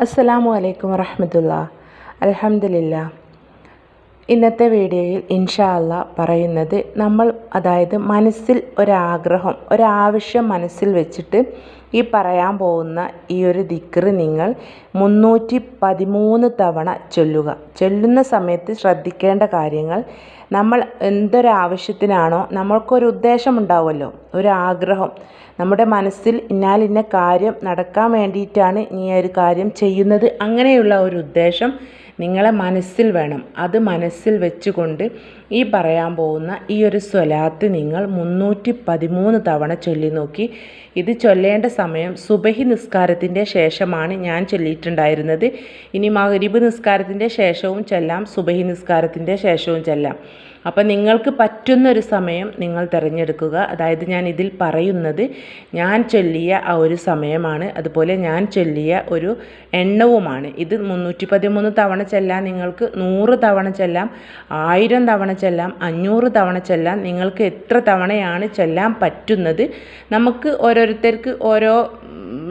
അസ്സലാമു അലൈക്കും വറഹമത്തുള്ള. അലഹമില്ല ഇന്നത്തെ വീഡിയോയിൽ ഇൻഷാ അല്ല പറയുന്നത് നമ്മൾ അതായത് മനസ്സിൽ ഒരാഗ്രഹം ഒരാവശ്യം മനസ്സിൽ വെച്ചിട്ട് ഈ പറയാൻ പോകുന്ന ഈ ഒരു ദിക്റ് നിങ്ങൾ മുന്നൂറ്റി പതിമൂന്ന് തവണ ചൊല്ലുക. ചൊല്ലുന്ന സമയത്ത് ശ്രദ്ധിക്കേണ്ട കാര്യങ്ങൾ നമ്മൾ എന്തൊരാവശ്യത്തിനാണോ നമ്മൾക്കൊരു ഉദ്ദേശമുണ്ടാവുമല്ലോ ഒരു ഒരാഗ്രഹം. നമ്മുടെ മനസ്സിൽ ഇന്നാലിന്ന കാര്യം നടക്കാൻ വേണ്ടിയിട്ടാണ് ഈ ഒരു കാര്യം ചെയ്യുന്നത്. അങ്ങനെയുള്ള ഒരു ഉദ്ദേശം നിങ്ങളെ മനസ്സിൽ വേണം. അത് മനസ്സിൽ വെച്ചുകൊണ്ട് ഈ പറയാൻ പോകുന്ന ഈ ഒരു സ്വലാത്ത് നിങ്ങൾ മുന്നൂറ്റി പതിമൂന്ന് തവണ ചൊല്ലി നോക്കി. ഇത് ചൊല്ലേണ്ട സമയം സുബഹി നിസ്കാരത്തിന്റെ ശേഷമാണ് ഞാൻ ചൊല്ലിയിട്ടുണ്ടായിരുന്നത്. ഇനി മഗ്രിബ് നിസ്കാരത്തിന്റെ ശേഷവും ചൊല്ലാം സുബഹി നിസ്കാരത്തിന്റെ ശേഷവും ചെല്ലാം. അപ്പം നിങ്ങൾക്ക് പറ്റുന്നൊരു സമയം നിങ്ങൾ തിരഞ്ഞെടുക്കുക. അതായത് ഞാൻ ഇതിൽ പറയുന്നത് ഞാൻ ചൊല്ലിയ ആ ഒരു സമയമാണ്. അതുപോലെ ഞാൻ ചൊല്ലിയ ഒരു എണ്ണവുമാണ്. ഇത് മുന്നൂറ്റി പതിമൂന്ന് തവണ ചെല്ലാൻ നിങ്ങൾക്ക് നൂറ് തവണ ചെല്ലാം ആയിരം തവണ ചെല്ലാം അഞ്ഞൂറ് തവണ ചെല്ലാം നിങ്ങൾക്ക് എത്ര തവണയാണ് ചെല്ലാൻ പറ്റുന്നത്? നമുക്ക് ഓരോരുത്തർക്ക് ഓരോ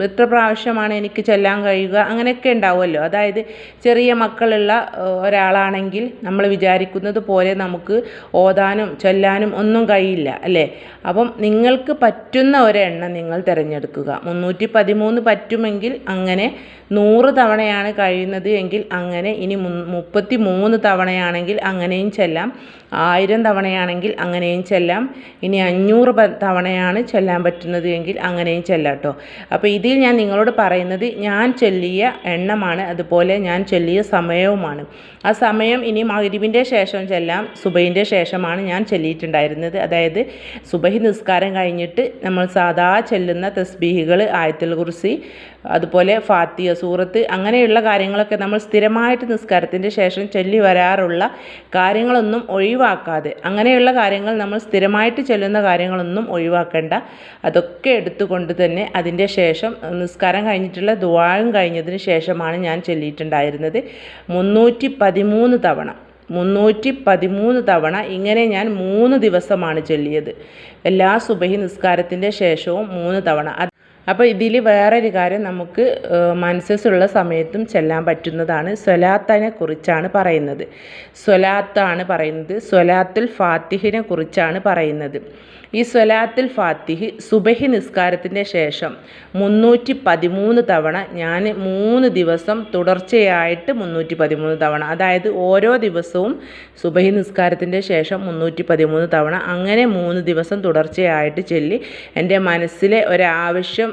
എത്ര പ്രാവശ്യമാണ് എനിക്ക് ചെല്ലാൻ കഴിയുക? അങ്ങനെയൊക്കെ ഉണ്ടാവുമല്ലോ. അതായത് ചെറിയ മക്കളുള്ള ഒരാളാണെങ്കിൽ നമ്മൾ വിചാരിക്കുന്നത് പോലെ നമുക്ക് ഓതാനും ചൊല്ലാനും ഒന്നും കഴിയില്ല അല്ലേ? അപ്പം നിങ്ങൾക്ക് പറ്റുന്ന ഒരെണ്ണം നിങ്ങൾ തിരഞ്ഞെടുക്കുക. മുന്നൂറ്റി പതിമൂന്ന് പറ്റുമെങ്കിൽ അങ്ങനെ നൂറ് തവണയാണ് കഴിയുന്നത് എങ്കിൽ അങ്ങനെ ഇനി മുപ്പത്തി മൂന്ന് തവണയാണെങ്കിൽ അങ്ങനെയും ചെല്ലാം. ആയിരം തവണയാണെങ്കിൽ അങ്ങനെയും ചെല്ലാം. ഇനി അഞ്ഞൂറ് തവണയാണ് ചെല്ലാൻ പറ്റുന്നത് എങ്കിൽ അങ്ങനെയും ചെല്ലാം കേട്ടോ അപ്പോൾ ഇതിൽ ഞാൻ നിങ്ങളോട് പറയുന്നത് ഞാൻ ചൊല്ലിയ എണ്ണമാണ് അതുപോലെ ഞാൻ ചൊല്ലിയ സമയവുമാണ്. ആ സമയം ഇനി മഹരിവിന്റെ ശേഷം ചെല്ലാം സുബൈന്റെ ശേഷമാണ് ഞാൻ ചൊല്ലിയിട്ടുണ്ടായിരുന്നത്. അതായത് സുബഹി നിസ്കാരം കഴിഞ്ഞിട്ട് നമ്മൾ സാധാ ചെല്ലുന്ന തസ്ബീഹികൾ ആയത്തുൽ കുർസി അതുപോലെ ഫാത്തിയ സൂറത്ത് അങ്ങനെയുള്ള കാര്യങ്ങളൊക്കെ നമ്മൾ സ്ഥിരമായിട്ട് നിസ്കാരത്തിന്റെ ശേഷം ചൊല്ലി വരാറുള്ള കാര്യങ്ങളൊന്നും ഒഴിവാക്കാതെ അങ്ങനെയുള്ള കാര്യങ്ങൾ നമ്മൾ സ്ഥിരമായിട്ട് ചൊല്ലുന്ന കാര്യങ്ങളൊന്നും ഒഴിവാക്കേണ്ട. അതൊക്കെ എടുത്തുകൊണ്ട് തന്നെ അതിന്റെ ശേഷം നിസ്കാരം കഴിഞ്ഞിട്ടുള്ള ദുവാഴും കഴിഞ്ഞതിന് ശേഷമാണ് ഞാൻ ചൊല്ലിയിട്ടുണ്ടായിരുന്നത്. മുന്നൂറ്റി പതിമൂന്ന് തവണ മുന്നൂറ്റി പതിമൂന്ന് തവണ ഇങ്ങനെ ഞാൻ മൂന്ന് ദിവസമാണ് ചൊല്ലിയത്. എല്ലാ സുബഹി നിസ്കാരത്തിന്റെ ശേഷവും മൂന്ന് തവണ. അപ്പോൾ ഇതിൽ വേറൊരു കാര്യം നമുക്ക് മനസ്സുള്ള സമയത്തും ചെല്ലാൻ പറ്റുന്നതാണ്. സ്വലാത്തിനെ കുറിച്ചാണ് പറയുന്നത്. സ്വലാത്താണ് പറയുന്നത്. സ്വലാത്തുൽ ഫാത്തിഹിനെ കുറിച്ചാണ് പറയുന്നത്. ഈ സ്വലാത്തിൽ ഫാത്തിഹ് സുബഹി നിസ്കാരത്തിന്റെ ശേഷം മുന്നൂറ്റി പതിമൂന്ന് തവണ ഞാൻ മൂന്ന് ദിവസം തുടർച്ചയായിട്ട് മുന്നൂറ്റി പതിമൂന്ന് തവണ അതായത് ഓരോ ദിവസവും സുബഹി നിസ്കാരത്തിന്റെ ശേഷം മുന്നൂറ്റി പതിമൂന്ന് തവണ അങ്ങനെ മൂന്ന് ദിവസം തുടർച്ചയായിട്ട് ചൊല്ലി എന്റെ മനസ്സിലെ ഒരാവശ്യം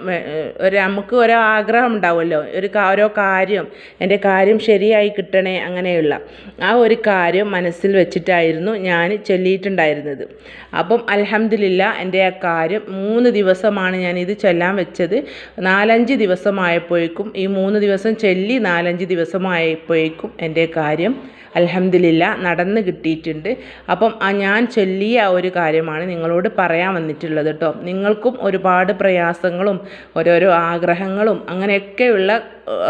ഒരു നമുക്ക് ഓരോ ആഗ്രഹം ഉണ്ടാവുമല്ലോ ഒരു ഓരോ കാര്യം എന്റെ കാര്യം ശരിയായി കിട്ടണേ അങ്ങനെയുള്ള ആ ഒരു കാര്യം മനസ്സിൽ വെച്ചിട്ടായിരുന്നു ഞാൻ ചൊല്ലിയിട്ടുണ്ടായിരുന്നത്. അപ്പം അലഹമില്ല എന്റെ ആ കാര്യം മൂന്ന് ദിവസമാണ് ഞാൻ ഇത് ചൊല്ലാൻ വെച്ചത്. നാലഞ്ച് ദിവസമായപ്പോഴേക്കും ഈ മൂന്ന് ദിവസം ചൊല്ലി നാലഞ്ച് ദിവസമായപ്പോഴേക്കും എന്റെ കാര്യം. അലഹമില്ല നടന്ന് കിട്ടിയിട്ടുണ്ട്. അപ്പം ആ ഞാൻ ചൊല്ലിയ ഒരു കാര്യമാണ് നിങ്ങളോട് പറയാൻ വന്നിട്ടുള്ളത് കേട്ടോ നിങ്ങൾക്കും ഒരുപാട് പ്രയാസങ്ങളും ഓരോരോ ആഗ്രഹങ്ങളും അങ്ങനെയൊക്കെയുള്ള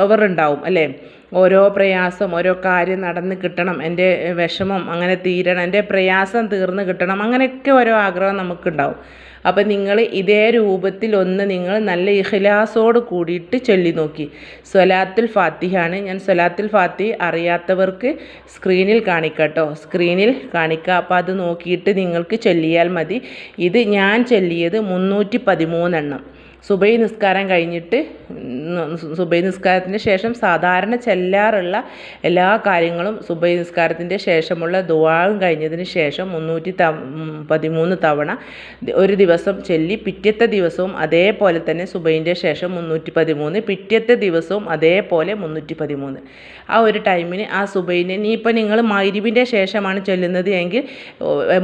അവരുണ്ടാവും അല്ലേ? ഓരോ പ്രയാസം ഓരോ കാര്യം നടന്ന് കിട്ടണം. എന്റെ വിഷമം അങ്ങനെ തീരണം. എന്റെ പ്രയാസം തീർന്ന് കിട്ടണം. അങ്ങനെയൊക്കെ ഓരോ ആഗ്രഹം നമുക്കുണ്ടാവും. അപ്പം നിങ്ങൾ ഇതേ രൂപത്തിൽ ഒന്ന് നിങ്ങൾ നല്ല ഇഖ്ലാസോട് കൂടിയിട്ട് ചൊല്ലി നോക്കി. സ്വലാത്തുൽ ഫാത്തിഹാണ്. ഞാൻ സ്വലാത്തുൽ ഫാത്തി അറിയാത്തവർക്ക് സ്ക്രീനിൽ കാണിക്കട്ടോ. സ്ക്രീനിൽ കാണിക്കുക അപ്പോൾ അത് നോക്കിയിട്ട് നിങ്ങൾക്ക് ചൊല്ലിയാൽ മതി. ഇത് ഞാൻ ചൊല്ലിയത് മുന്നൂറ്റി പതിമൂന്നെണ്ണം. സുബൈ നിസ്കാരം കഴിഞ്ഞിട്ട് സുബൈ നിസ്കാരത്തിന് ശേഷം സാധാരണ ചെല്ലാറുള്ള എല്ലാ കാര്യങ്ങളും സുബൈ നിസ്കാരത്തിന്റെ ശേഷമുള്ള ദുവാവും കഴിഞ്ഞതിന് ശേഷം മുന്നൂറ്റി ത പതിമൂന്ന് തവണ ഒരു ദിവസം ചൊല്ലി പിറ്റത്തെ ദിവസവും അതേപോലെ തന്നെ സുബൈന്റെ ശേഷം മുന്നൂറ്റി പതിമൂന്ന് പിറ്റത്തെ ദിവസവും അതേപോലെ മുന്നൂറ്റി പതിമൂന്ന്. ആ ഒരു ടൈമിന് ആ സുബൈനെ ഇപ്പം നിങ്ങൾ മൈരിബിന്റെ ശേഷമാണ് ചൊല്ലുന്നത് എങ്കിൽ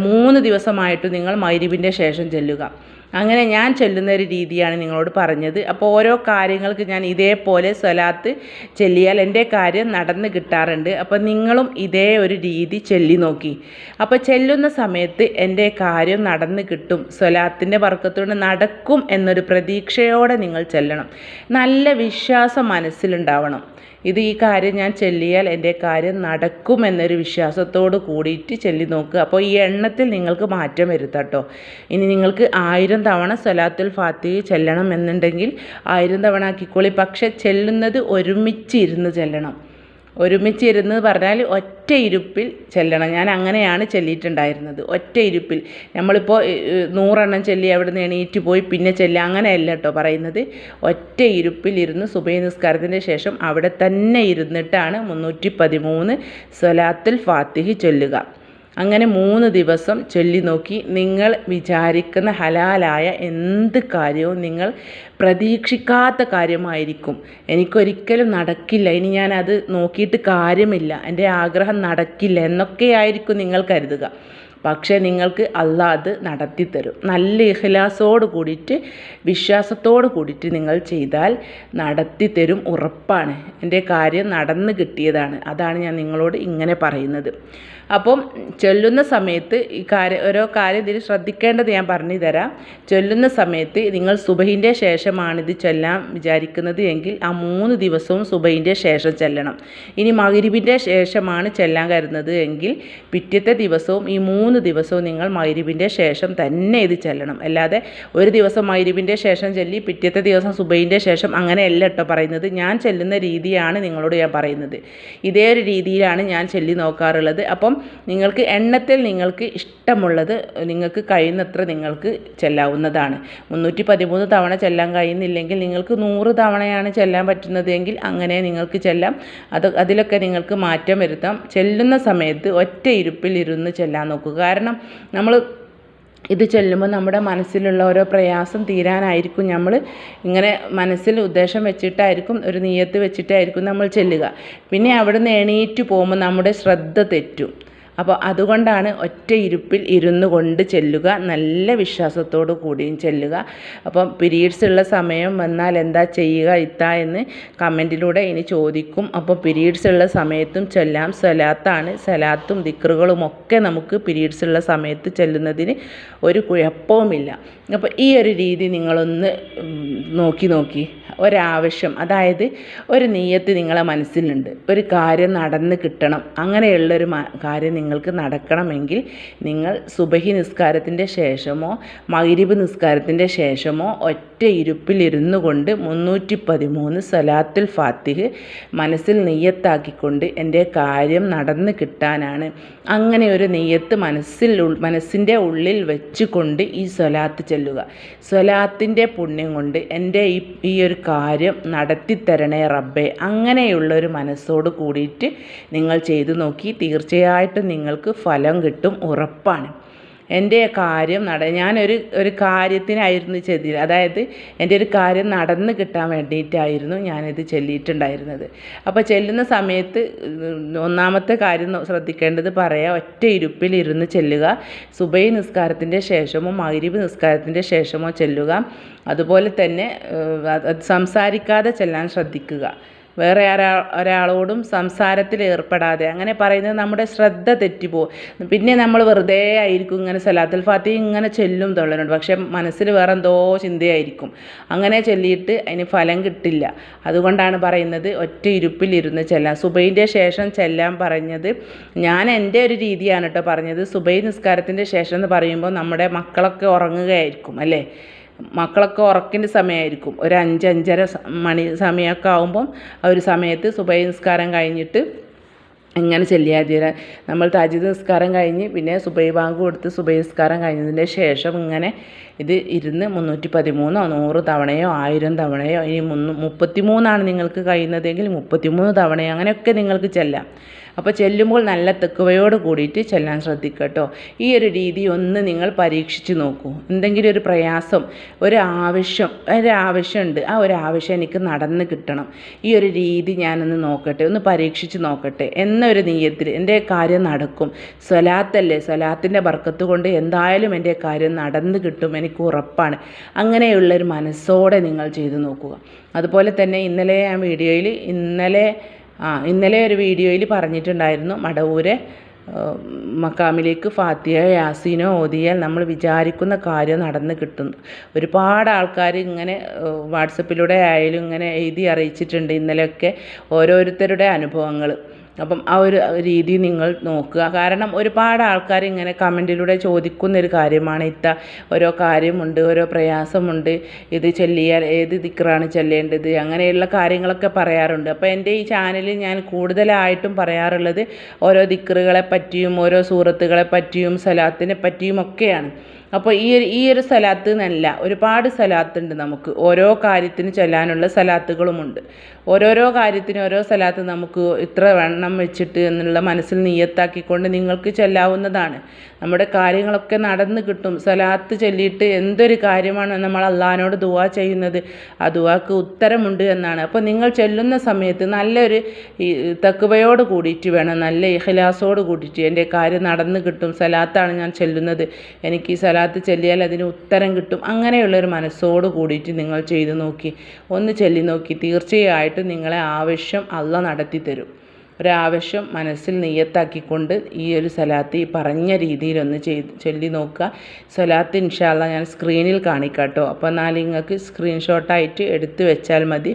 മൂന്ന് ദിവസമായിട്ട് നിങ്ങൾ മൈരിബിന്റെ ശേഷം ചെല്ലുക. അങ്ങനെ ഞാൻ ചൊല്ലുന്ന ഒരു രീതിയാണ് നിങ്ങളോട് പറഞ്ഞത്. അപ്പോൾ ഓരോ കാര്യങ്ങൾക്ക് ഞാൻ ഇതേപോലെ സ്വലാത്ത് ചൊല്ലിയാൽ എന്റെ കാര്യം നടന്ന് കിട്ടാറുണ്ട്. അപ്പോൾ നിങ്ങളും ഇതേ ഒരു രീതി ചൊല്ലി നോക്കി. അപ്പോൾ ചെല്ലുന്ന സമയത്ത് എന്റെ കാര്യം നടന്ന് കിട്ടും. സ്വലാത്തിന്റെ വർക്കത്തോട് നടക്കും എന്നൊരു പ്രതീക്ഷയോടെ നിങ്ങൾ ചെല്ലണം. നല്ല വിശ്വാസം മനസ്സിലുണ്ടാവണം. ഇത് ഈ കാര്യം ഞാൻ ചൊല്ലിയാൽ എന്റെ കാര്യം നടക്കുമെന്നൊരു വിശ്വാസത്തോട് കൂടിയിട്ട് ചൊല്ലി നോക്കുക അപ്പോൾ ഈ എണ്ണത്തിൽ നിങ്ങൾക്ക് മാറ്റം വരുത്താട്ടോ ഇനി നിങ്ങൾക്ക് ആയിരം തവണ സലാത്തുൽ ഫാത്തി ചെല്ലണം എന്നുണ്ടെങ്കിൽ ആയിരം തവണ ആക്കിക്കോളി. പക്ഷെ ചെല്ലുന്നത് ഒരുമിച്ചിരുന്ന് ചെല്ലണം. ഒരുമിച്ച് ഇരുന്ന് പറഞ്ഞാൽ ഒറ്റ ഇരുപ്പിൽ ചെല്ലണം. ഞാൻ അങ്ങനെയാണ് ചെല്ലിയിട്ടുണ്ടായിരുന്നത്. ഒറ്റ ഇരുപ്പിൽ. നമ്മളിപ്പോൾ നൂറെണ്ണം ചെല്ലി അവിടെ നിന്ന് എണീറ്റ് പോയി പിന്നെ ചെല്ലുക അങ്ങനെയല്ല കേട്ടോ പറയുന്നത്. ഒറ്റ ഇരുപ്പിൽ ഇരുന്ന് സുബൈ നിസ്കാരത്തിന് ശേഷം അവിടെ തന്നെ ഇരുന്നിട്ടാണ് മുന്നൂറ്റി പതിമൂന്ന് സ്വലാത്തുൽ ഫാത്തിഹി ചൊല്ലുക. അങ്ങനെ മൂന്ന് ദിവസം ചൊല്ലി നോക്കി. നിങ്ങൾ വിചാരിക്കുന്ന ഹലാലായ എന്ത് കാര്യവും നിങ്ങൾ പ്രതീക്ഷിക്കാത്ത കാര്യമായിരിക്കും. എനിക്കൊരിക്കലും നടക്കില്ല. ഇനി ഞാൻ അത് നോക്കിയിട്ട് കാര്യമില്ല. എന്റെ ആഗ്രഹം നടക്കില്ല എന്നൊക്കെയായിരിക്കും നിങ്ങൾ കരുതുക. പക്ഷേ നിങ്ങൾക്ക് അള്ളാഹ് അത് നടത്തിത്തരും. നല്ല ഇഹ്ലാസോട് കൂടിയിട്ട് വിശ്വാസത്തോട് കൂടിയിട്ട് നിങ്ങൾ ചെയ്താൽ നടത്തിത്തരും ഉറപ്പാണ്. എന്റെ കാര്യം നടന്ന് കിട്ടിയതാണ്. അതാണ് ഞാൻ നിങ്ങളോട് ഇങ്ങനെ പറയുന്നത്. അപ്പം ചൊല്ലുന്ന സമയത്ത് ഈ കാര്യം ഓരോ കാര്യം ഇതിൽ ശ്രദ്ധിക്കേണ്ടത് ഞാൻ പറഞ്ഞു തരാം. ചൊല്ലുന്ന സമയത്ത് നിങ്ങൾ സുബഹിന്റെ ശേഷമാണിത് ചൊല്ലാൻ വിചാരിക്കുന്നത് എങ്കിൽ ആ മൂന്ന് ദിവസവും സുബഹിന്റെ ശേഷം ചെല്ലണം. ഇനി മകരിബിന്റെ ശേഷമാണ് ചെല്ലാൻ കരുതുന്നത് എങ്കിൽ പിറ്റത്തെ ദിവസവും ഈ മൂന്ന് ദിവസവും നിങ്ങൾ മൈരുവിന്റെ ശേഷം തന്നെ ഇത് ചെല്ലണം. അല്ലാതെ ഒരു ദിവസം മൈരുവിന്റെ ശേഷം ചെല്ലി പിറ്റത്തെ ദിവസം സുബൈന്റെ ശേഷം അങ്ങനെയല്ല കേട്ടോ പറയുന്നത്. ഞാൻ ചെല്ലുന്ന രീതിയാണ് നിങ്ങളോട് ഞാൻ പറയുന്നത്. ഇതേ ഒരു രീതിയിലാണ് ഞാൻ ചെല്ലി നോക്കാറുള്ളത്. അപ്പം നിങ്ങൾക്ക് എണ്ണത്തിൽ നിങ്ങൾക്ക് ഇഷ്ടമുള്ളത് നിങ്ങൾക്ക് കഴിയുന്നത്ര നിങ്ങൾക്ക് ചെല്ലാവുന്നതാണ്. മുന്നൂറ്റി പതിമൂന്ന് തവണ ചെല്ലാൻ കഴിയുന്നില്ലെങ്കിൽ നിങ്ങൾക്ക് നൂറ് തവണയാണ് ചെല്ലാൻ പറ്റുന്നതെങ്കിൽ അങ്ങനെ നിങ്ങൾക്ക് ചെല്ലാം. അത് അതിലൊക്കെ നിങ്ങൾക്ക് മാറ്റം വരുത്താം. ചെല്ലുന്ന സമയത്ത് ഒറ്റ ഇരുപ്പിൽ ഇരുന്ന് ചെല്ലാൻ നോക്കുക. കാരണം നമ്മൾ ഇത് ചൊല്ലുമ്പോൾ നമ്മുടെ മനസ്സിലുള്ള ഓരോ പ്രയാസം തീരാനായിരിക്കും. നമ്മൾ ഇങ്ങനെ മനസ്സിൽ ഉദ്ദേശം വെച്ചിട്ടായിരിക്കും ഒരു നീയത്ത് വെച്ചിട്ടായിരിക്കും നമ്മൾ ചെല്ലുക. പിന്നെ അവിടുന്ന് എണീറ്റ് പോകുമ്പോൾ നമ്മുടെ ശ്രദ്ധ തെറ്റും. അപ്പോൾ അതുകൊണ്ടാണ് ഒറ്റ ഇരുപ്പിൽ ഇരുന്നു കൊണ്ട് ചെല്ലുക നല്ല വിശ്വാസത്തോടു കൂടിയും ചെല്ലുക. അപ്പം പീരീഡ്സ് ഉള്ള സമയം വന്നാൽ എന്താ ചെയ്യുക ഇത്ത എന്ന് കമന്റിലൂടെ ഇനി ചോദിക്കും. അപ്പോൾ പീരീഡ്സ് ഉള്ള സമയത്തും ചെല്ലാം സലാത്താണ്. സലാത്തും ദിക്റുകളും ഒക്കെ നമുക്ക് പീരീഡ്സ് ഉള്ള സമയത്ത് ചെല്ലുന്നതിന് ഒരു കുഴപ്പവുമില്ല. അപ്പോൾ ഈ ഒരു രീതി നിങ്ങളൊന്ന് നോക്കി നോക്കി. ഒരാവശ്യം. അതായത് ഒരു നീയത്ത് നിങ്ങളെ മനസ്സിലുണ്ട്. ഒരു കാര്യം നടന്ന് കിട്ടണം. അങ്ങനെയുള്ളൊരു കാര്യം നിങ്ങൾക്ക് നടക്കണമെങ്കിൽ നിങ്ങൾ സുബഹി നിസ്കാരത്തിന്റെ ശേഷമോ മൈരിബ് നിസ്കാരത്തിന്റെ ശേഷമോ ഒറ്റ ഇരുപ്പിലിരുന്നു കൊണ്ട് മുന്നൂറ്റി പതിമൂന്ന് സലാത്തുൽ ഫാത്തിഹ് മനസ്സിൽ നെയ്യത്താക്കിക്കൊണ്ട് എന്റെ കാര്യം നടന്ന് കിട്ടാനാണ്. അങ്ങനെ ഒരു നെയ്യത്ത് മനസ്സിൽ മനസ്സിന്റെ ഉള്ളിൽ വെച്ചുകൊണ്ട് ഈ സ്വലാത്ത് ചെല്ലുക. സ്വലാത്തിന്റെ പുണ്യം കൊണ്ട് എന്റെ ഈ ഈ ഒരു കാര്യം നടത്തിത്തരണേ റബ്ബേ. അങ്ങനെയുള്ളൊരു മനസ്സോട് കൂടിയിട്ട് നിങ്ങൾ ചെയ്തു നോക്കി തീർച്ചയായിട്ടും നിങ്ങൾക്ക് ഫലം കിട്ടും ഉറപ്പാണ്. എന്റെ കാര്യം നട ഞാനൊരു ഒരു കാര്യത്തിനായിരുന്നു ചെതി അതായത് എന്റെ ഒരു കാര്യം നടന്ന് കിട്ടാൻ വേണ്ടിയിട്ടായിരുന്നു ഞാനിത് ചെല്ലിയിട്ടുണ്ടായിരുന്നത്. അപ്പോൾ ചെല്ലുന്ന സമയത്ത് ഒന്നാമത്തെ കാര്യം ശ്രദ്ധിക്കേണ്ടത് പറയാം ഒറ്റ ഇരുപ്പിലിരുന്ന് ചെല്ലുക. സുബൈ നിസ്കാരത്തിന്റെ ശേഷമോ മഗ്രിബ് നിസ്കാരത്തിന്റെ ശേഷമോ ചെല്ലുക. അതുപോലെ തന്നെ സംസാരിക്കാതെ ചെല്ലാൻ ശ്രദ്ധിക്കുക. വേറെ ആരാ ഒരാളോടും സംസാരത്തിൽ ഏർപ്പെടാതെ. അങ്ങനെ പറയുന്നത് നമ്മുടെ ശ്രദ്ധ തെറ്റിപ്പോവും. പിന്നെ നമ്മൾ വെറുതെ ആയിരിക്കും ഇങ്ങനെ സലാത്തുൽ ഫാത്തി ഇങ്ങനെ ചെല്ലും തൊള്ളനുണ്ട് പക്ഷേ മനസ്സിൽ വേറെ എന്തോ ചിന്തയായിരിക്കും. അങ്ങനെ ചൊല്ലിയിട്ട് അതിന് ഫലം കിട്ടില്ല. അതുകൊണ്ടാണ് പറയുന്നത് ഒറ്റ ഇരുപ്പിലിരുന്ന് ചെല്ലാം സുബൈന്റെ ശേഷം ചെല്ലാൻ പറഞ്ഞത് ഞാൻ എന്റെ ഒരു രീതിയാണ് കേട്ടോ പറഞ്ഞത്. സുബൈ നിസ്കാരത്തിന്റെ ശേഷം എന്ന് പറയുമ്പോൾ നമ്മുടെ മക്കളൊക്കെ ഉറങ്ങുകയായിരിക്കും അല്ലേ? മക്കളൊക്കെ ഉറക്കിന്റെ സമയമായിരിക്കും. ഒരു അഞ്ച് അഞ്ചര മണി സമയമൊക്കെ ആകുമ്പം ആ ഒരു സമയത്ത് സുബൈ നിസ്കാരം കഴിഞ്ഞിട്ട് ഇങ്ങനെ ചെല്ലിയാതിര. നമ്മൾ താജിദ് നിസ്കാരം കഴിഞ്ഞ് പിന്നെ സുബൈ ബാങ്ക് കൊടുത്ത് സുബൈ നിസ്കാരം കഴിഞ്ഞതിന്റെ ശേഷം ഇങ്ങനെ ഇത് ഇരുന്ന് മുന്നൂറ്റി പതിമൂന്നോ നൂറ് തവണയോ ആയിരം തവണയോ ഇനി മുന്നൂ മുപ്പത്തി മൂന്നാണ് നിങ്ങൾക്ക് കഴിയുന്നതെങ്കിൽ മുപ്പത്തിമൂന്ന് തവണയോ അങ്ങനെയൊക്കെ നിങ്ങൾക്ക് ചെല്ലാം. അപ്പോൾ ചെല്ലുമ്പോൾ നല്ല തെക്കുവയോട് കൂടിയിട്ട് ചെല്ലാൻ ശ്രദ്ധിക്കുക കേട്ടോ ഈ ഒരു രീതി ഒന്ന് നിങ്ങൾ പരീക്ഷിച്ച് നോക്കൂ. എന്തെങ്കിലും ഒരു പ്രയാസം ഒരു ആവശ്യം ഒരു ആവശ്യമുണ്ട് ആ ഒരു ആവശ്യം എനിക്ക് നടന്ന് കിട്ടണം. ഈ ഒരു രീതി ഞാനൊന്ന് നോക്കട്ടെ ഒന്ന് പരീക്ഷിച്ച് നോക്കട്ടെ. എന്നൊരു നീയത്തിൽ എന്റെ കാര്യം നടക്കും. സ്വലാത്തല്ലേ? സ്വലാത്തിന്റെ ബർക്കത്ത് കൊണ്ട് എന്തായാലും എന്റെ കാര്യം നടന്ന് കിട്ടും എനിക്ക് ഉറപ്പാണ്. അങ്ങനെയുള്ളൊരു മനസ്സോടെ നിങ്ങൾ ചെയ്തു നോക്കുക. അതുപോലെ തന്നെ ഇന്നലെ ഞാൻ വീഡിയോയിൽ ഇന്നലെ ആ ഇന്നലെ ഒരു വീഡിയോയിൽ പറഞ്ഞിട്ടുണ്ടായിരുന്നു മടവൂരെ മക്കാമിലേക്ക് ഫാത്തിയ യാസീനോ ഓതിയാൽ നമ്മൾ വിചാരിക്കുന്ന കാര്യം നടന്ന് കിട്ടുന്നു. ഒരുപാട് ആൾക്കാർ ഇങ്ങനെ വാട്സപ്പിലൂടെ ആയാലും ഇങ്ങനെ എഴുതി അറിയിച്ചിട്ടുണ്ട് ഇന്നലെയൊക്കെ ഓരോരുത്തരുടെ അനുഭവങ്ങൾ അപ്പം ആ ഒരു രീതി നിങ്ങൾ നോക്കുക. കാരണം ഒരുപാട് ആൾക്കാർ ഇങ്ങനെ കമന്റിലൂടെ ചോദിക്കുന്നൊരു കാര്യമാണ്. ഇത്ത ഓരോ കാര്യമുണ്ട് ഓരോ പ്രയാസമുണ്ട്. ഇത് ചൊല്ലിയാൽ ഏത് ദിക്റാണ് ചൊല്ലേണ്ടത്? അങ്ങനെയുള്ള കാര്യങ്ങളൊക്കെ പറയാറുണ്ട്. അപ്പോൾ എന്റെ ഈ ചാനലിൽ ഞാൻ കൂടുതലായിട്ടും പറയാറുള്ളത് ഓരോ ദിക്റുകളെ പറ്റിയും ഓരോ സൂറത്തുകളെ പറ്റിയും സലാത്തിനെ പറ്റിയും ഒക്കെയാണ്. അപ്പോൾ ഈ ഒരു ഈ ഒരു സ്ഥലത്ത് എന്നല്ല ഒരുപാട് സ്ഥലത്തുണ്ട് നമുക്ക്. ഓരോ കാര്യത്തിന് ചൊല്ലാനുള്ള സ്ഥലത്തുകളുമുണ്ട് ഓരോരോ കാര്യത്തിന് ഓരോ സ്ഥലത്ത് നമുക്ക് ഇത്ര വെണ്ണം വെച്ചിട്ട് എന്നുള്ള മനസ്സിൽ നിയത്താക്കിക്കൊണ്ട് നിങ്ങൾക്ക് ചൊല്ലാവുന്നതാണ്. നമ്മുടെ കാര്യങ്ങളൊക്കെ നടന്ന് കിട്ടും. സ്ഥലത്ത് ചൊല്ലിയിട്ട് എന്തൊരു കാര്യമാണ് നമ്മൾ അള്ളഹാനോട് ദുവാ ചെയ്യുന്നത്? ആ ദുവാക്ക് ഉത്തരമുണ്ട് എന്നാണ്. അപ്പോൾ നിങ്ങൾ ചൊല്ലുന്ന സമയത്ത് നല്ലൊരു തക്കുവയോട് കൂടിയിട്ട് വേണം നല്ല ഇഹ്ലാസോട് കൂടിയിട്ട് എന്റെ കാര്യം നടന്ന് കിട്ടും. സലാത്താണ് ഞാൻ ചൊല്ലുന്നത്. എനിക്ക് ഈ സലാത്ത് ചൊല്ലിയാൽ അതിന് ഉത്തരം കിട്ടും. അങ്ങനെയുള്ളൊരു മനസ്സോട് കൂടിയിട്ട് നിങ്ങൾ ചെയ്തു നോക്കി. ഒന്ന് ചൊല്ലി നോക്കി തീർച്ചയായിട്ടും നിങ്ങളെ ആവശ്യം അള്ള നടത്തി തരും ഒരാവശ്യം മനസ്സിൽ നിയത്താക്കിക്കൊണ്ട് ഈ ഒരു സലാത്ത് ഈ പറഞ്ഞ രീതിയിലൊന്ന് ചെയ്ത് ചൊല്ലി നോക്കുക. സലാത്ത് ഇൻഷാല്ല ഞാൻ സ്ക്രീനിൽ കാണിക്കാട്ടോ. അപ്പോൾ എന്നാൽ നിങ്ങൾക്ക് സ്ക്രീൻഷോട്ടായിട്ട് എടുത്ത് വെച്ചാൽ മതി.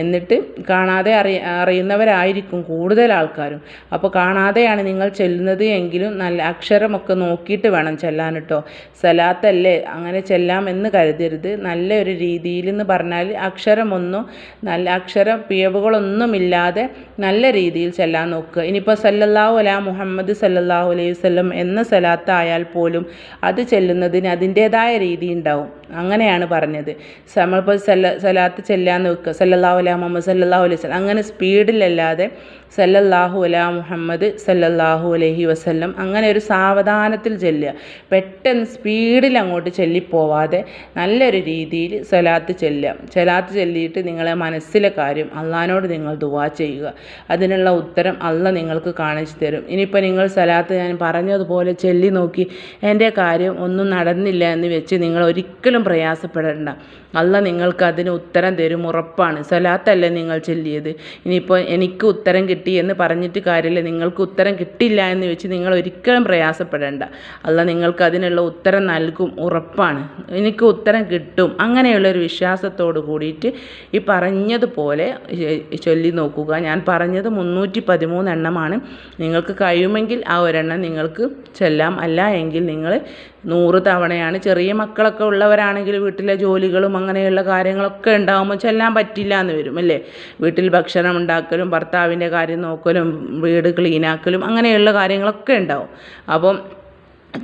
എന്നിട്ട് കാണാതെ അറി അറിയുന്നവരായിരിക്കും കൂടുതൽ ആൾക്കാരും. അപ്പോൾ കാണാതെയാണ് നിങ്ങൾ ചെല്ലുന്നത് എങ്കിലും നല്ല അക്ഷരമൊക്കെ നോക്കിയിട്ട് വേണം ചെല്ലാൻ കേട്ടോ സലാത്തല്ലേ അങ്ങനെ ചെല്ലാമെന്ന് കരുതരുത്. നല്ല ഒരു രീതിയിൽ എന്ന് പറഞ്ഞാൽ അക്ഷരമൊന്നും നല്ല അക്ഷരം പിഴവുകളൊന്നുമില്ലാതെ നല്ല രീതിയിൽ ചെല്ലാൻ നോക്കുക. ഇനിയിപ്പോൾ സല്ലല്ലാഹു അല മുഹമ്മദ് സല്ലല്ലാഹു അലൈഹി വല്ലം എന്ന സലാത്തായാൽ പോലും അത് ചെല്ലുന്നതിന് അതിന്റേതായ രീതി ഉണ്ടാവും. അങ്ങനെയാണ് പറഞ്ഞത്. നമ്മളിപ്പോൾ സല്ല സലാത്ത് ചെല്ലാന്ന് വെക്കുക സല്ലല്ലാഹു മുഹമ്മദ് സല്ലല്ലാഹു അലൈഹി വസല്ലം. അങ്ങനെ സ്പീഡിലല്ലാതെ സല്ലല്ലാഹു അലാ മുഹമ്മദ് സല്ലല്ലാഹു അലൈഹി വസല്ലം അങ്ങനെ ഒരു സാവധാനത്തിൽ ചെല്ലുക. പെട്ടെന്ന് സ്പീഡിൽ അങ്ങോട്ട് ചെല്ലിപ്പോവാതെ നല്ലൊരു രീതിയിൽ സലാത്ത് ചെല്ലുക. സലാത്ത് ചെല്ലിയിട്ട് നിങ്ങളെ മനസ്സിലെ കാര്യം അള്ളഹാനോട് നിങ്ങൾ ദുവാ ചെയ്യുക. അതിനുള്ള ഉത്തരം അള്ള നിങ്ങൾക്ക് കാണിച്ചു തരും. ഇനിയിപ്പോൾ നിങ്ങൾ സലാത്ത് ഞാൻ പറഞ്ഞതുപോലെ ചെല്ലി നോക്കി എന്റെ കാര്യം ഒന്നും നടന്നില്ല എന്ന് വെച്ച് നിങ്ങൾ ഒരിക്കലും പ്രയാസപ്പെടേണ്ട. അല്ല നിങ്ങൾക്ക് അതിന് ഉത്തരം തരും ഉറപ്പാണ്. സലാത്തല്ലേ നിങ്ങൾ ചൊല്ലിയത്. ഇനിയിപ്പോൾ എനിക്ക് ഉത്തരം കിട്ടി എന്ന് പറഞ്ഞിട്ട് കാര്യമില്ല. നിങ്ങൾക്ക് ഉത്തരം കിട്ടില്ല എന്ന് വെച്ച് നിങ്ങൾ ഒരിക്കലും പ്രയാസപ്പെടേണ്ട. അല്ല നിങ്ങൾക്ക് അതിനുള്ള ഉത്തരം നൽകും ഉറപ്പാണ്. എനിക്ക് ഉത്തരം കിട്ടും. അങ്ങനെയുള്ളൊരു വിശ്വാസത്തോട് കൂടിയിട്ട് ഈ പറഞ്ഞതുപോലെ ചൊല്ലി നോക്കുക. ഞാൻ പറഞ്ഞത് മുന്നൂറ്റി പതിമൂന്ന് എണ്ണമാണ് നിങ്ങൾക്ക് കഴിയുമെങ്കിൽ ആ ഒരെണ്ണം നിങ്ങൾക്ക് ചെല്ലാം. അല്ല എങ്കിൽ നിങ്ങൾ നൂറ് തവണയാണ്. ചെറിയ മക്കളൊക്കെ ഉള്ളവരാണെങ്കിൽ വീട്ടിലെ ജോലികളും അങ്ങനെയുള്ള കാര്യങ്ങളൊക്കെ ഉണ്ടാകുമ്പോൾ ചെല്ലാൻ പറ്റില്ല എന്ന് വരും അല്ലേ? വീട്ടിൽ ഭക്ഷണം ഉണ്ടാക്കലും ഭർത്താവിന്റെ കാര്യം നോക്കലും വീട് ക്ലീനാക്കലും അങ്ങനെയുള്ള കാര്യങ്ങളൊക്കെ ഉണ്ടാവും. അപ്പം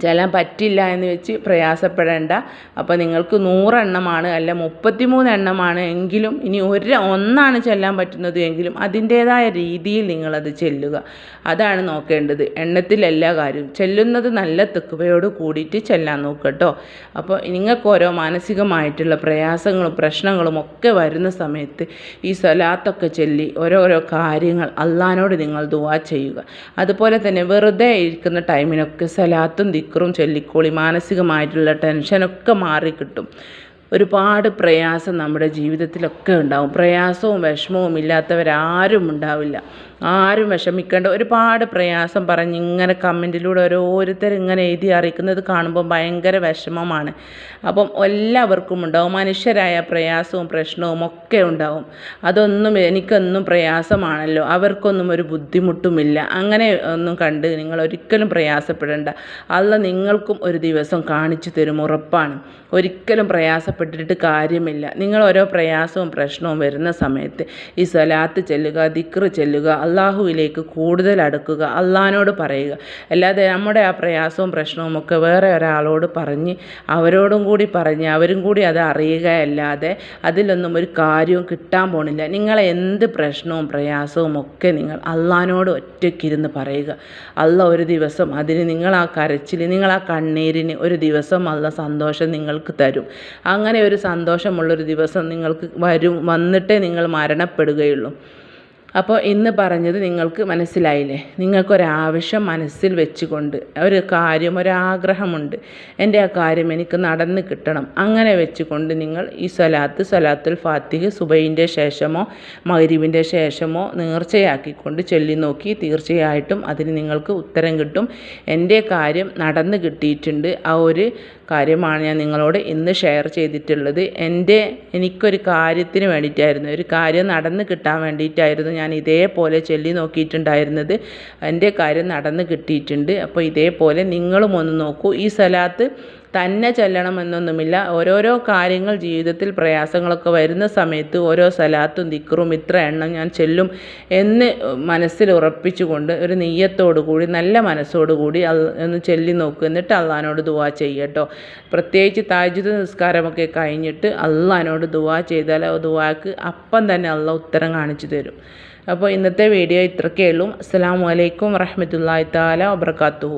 ചെല്ലാൻ പറ്റില്ല എന്ന് വെച്ച് പ്രയാസപ്പെടേണ്ട. അപ്പോൾ നിങ്ങൾക്ക് നൂറെണ്ണമാണ് അല്ല മുപ്പത്തിമൂന്ന് എണ്ണമാണ് എങ്കിലും ഇനി ഒരു ഒന്നാണ് ചെല്ലാൻ പറ്റുന്നത് എങ്കിലും അതിന്റേതായ രീതിയിൽ നിങ്ങളത് ചെല്ലുക. അതാണ് നോക്കേണ്ടത്. എണ്ണത്തിലല്ല കാര്യം ചെല്ലുന്നത് നല്ല തെക്കുവയോട് കൂടിയിട്ട് ചെല്ലാൻ നോക്കട്ടോ. കേട്ടോ അപ്പോൾ നിങ്ങൾക്ക് ഓരോ മാനസികമായിട്ടുള്ള പ്രയാസങ്ങളും പ്രശ്നങ്ങളും ഒക്കെ വരുന്ന സമയത്ത് ഈ സ്വലാത്തൊക്കെ ചൊല്ലി ഓരോരോ കാര്യങ്ങൾ അള്ളഹാനോട് നിങ്ങൾ ദുവാ ചെയ്യുക. അതുപോലെ തന്നെ വെറുതെ ഇരിക്കുന്ന ടൈമിനൊക്കെ സലാത്തും ദിക്റും ചൊല്ലിക്കോളി മാനസികമായിട്ടുള്ള ടെൻഷനൊക്കെ മാറിക്കിട്ടും ഒരുപാട് പ്രയാസം നമ്മുടെ ജീവിതത്തിലൊക്കെ ഉണ്ടാവും. പ്രയാസവും വിഷമവും ഇല്ലാത്തവരാരും ഉണ്ടാവില്ല. ആരും വിഷമിക്കേണ്ട. ഒരുപാട് പ്രയാസം പറഞ്ഞ് ഇങ്ങനെ കമന്റിലൂടെ ഓരോരുത്തർ ഇങ്ങനെ എഴുതി അറിയിക്കുന്നത് കാണുമ്പോൾ ഭയങ്കര വിഷമമാണ്. അപ്പം എല്ലാവർക്കും ഉണ്ടാവും. മനുഷ്യരായ പ്രയാസവും പ്രശ്നവും ഒക്കെ ഉണ്ടാവും. അതൊന്നും എനിക്കൊന്നും പ്രയാസമാണല്ലോ. അവർക്കൊന്നും ഒരു ബുദ്ധിമുട്ടുമില്ല. അങ്ങനെ ഒന്നും കണ്ട് നിങ്ങൾ ഒരിക്കലും പ്രയാസപ്പെടേണ്ട. അല്ല നിങ്ങൾക്കും ഒരു ദിവസം കാണിച്ചു തരും ഉറപ്പാണ്. ഒരിക്കലും പ്രയാസപ്പെട്ടിട്ട് കാര്യമില്ല. നിങ്ങൾ ഓരോ പ്രയാസവും പ്രശ്നവും വരുന്ന സമയത്ത് ഈ സ്വലാത്ത് ചെല്ലുക ദിക്ർ ചെല്ലുക അള്ളാഹുവിലേക്ക് കൂടുതൽ അടുക്കുക അള്ളഹാനോട് പറയുക. അല്ലാതെ നമ്മുടെ ആ പ്രയാസവും പ്രശ്നവും ഒക്കെ വേറെ ഒരാളോട് പറഞ്ഞ് അവരോടും കൂടി പറഞ്ഞ് അവരും കൂടി അത് അറിയുകയല്ലാതെ അതിലൊന്നും ഒരു കാര്യവും കിട്ടാൻ പോണില്ല. നിങ്ങളെ എന്ത് പ്രശ്നവും പ്രയാസവും ഒക്കെ നിങ്ങൾ അള്ളഹാനോട് ഒറ്റയ്ക്കിരുന്ന് പറയുക. അള്ള ഒരു ദിവസം അതിന് നിങ്ങൾ ആ കരച്ചിൽ നിങ്ങൾ ആ കണ്ണീരിന് ഒരു ദിവസം അള്ള സന്തോഷം നിങ്ങൾക്ക് തരും. അങ്ങനെ ഒരു സന്തോഷമുള്ളൊരു ദിവസം നിങ്ങൾക്ക് വരും വന്നിട്ടേ നിങ്ങൾ മരണപ്പെടുകയുള്ളൂ. അപ്പോൾ ഇന്ന് പറഞ്ഞത് നിങ്ങൾക്ക് മനസ്സിലായില്ലേ? നിങ്ങൾക്കൊരാവശ്യം മനസ്സിൽ വെച്ചുകൊണ്ട് ഒരു കാര്യം ഒരാഗ്രഹമുണ്ട്. എന്റെ ആ കാര്യം എനിക്ക് നടന്ന് കിട്ടണം. അങ്ങനെ വെച്ചുകൊണ്ട് നിങ്ങൾ ഈ സ്വലാത്ത് സ്വലാത്തുൽ ഫാത്തിഹ് സുബൈന്റെ ശേഷമോ മഗ്രിബിന്റെ ശേഷമോ നേർച്ചയാക്കിക്കൊണ്ട് ചൊല്ലി നോക്കി തീർച്ചയായിട്ടും അതിന് നിങ്ങൾക്ക് ഉത്തരം കിട്ടും. എന്റെ കാര്യം നടന്ന് കിട്ടിയിട്ടുണ്ട്. ആ ഒരു കാര്യമാണ് ഞാൻ നിങ്ങളോട് ഇന്ന് ഷെയർ ചെയ്തിട്ടുള്ളത്. എന്റെ എനിക്കൊരു കാര്യത്തിന് വേണ്ടിയിട്ടായിരുന്നു. ഒരു കാര്യം നടന്ന് കിട്ടാൻ വേണ്ടിയിട്ടായിരുന്നു ഞാൻ ഇതേപോലെ ചൊല്ലി നോക്കിയിട്ടുണ്ടായിരുന്നത്. എന്റെ കാര്യം നടന്ന് കിട്ടിയിട്ടുണ്ട്. അപ്പോൾ ഇതേപോലെ നിങ്ങളും ഒന്ന് നോക്കൂ. ഈ സ്ഥലത്ത് തന്നെ ചെല്ലണമെന്നൊന്നുമില്ല. ഓരോരോ കാര്യങ്ങൾ ജീവിതത്തിൽ പ്രയാസങ്ങളൊക്കെ വരുന്ന സമയത്ത് ഓരോ സലാത്തും ദിക്റും ഇത്ര എണ്ണം ഞാൻ ചെല്ലും എന്ന് മനസ്സിൽ ഉറപ്പിച്ചുകൊണ്ട് ഒരു നെയ്യത്തോടു കൂടി നല്ല മനസ്സോടു കൂടി ഒന്ന് ചെല്ലി നോക്കുക എന്നിട്ട് അള്ളഹാനോട് ദുവാ ചെയ്യട്ടോ പ്രത്യേകിച്ച് താജുദ് നിസ്കാരമൊക്കെ കഴിഞ്ഞിട്ട് അള്ളഹാനോട് ദുവാ ചെയ്താൽ ആ ദുവാക്ക് അപ്പം തന്നെ അള്ള ഉത്തരം കാണിച്ചു തരും. അപ്പോൾ ഇന്നത്തെ വീഡിയോ ഇത്രക്കേ ഉള്ളൂ. അസ്സാം വലൈക്കും വറഹമത്തല്ലാ താല വബർക്കാത്തു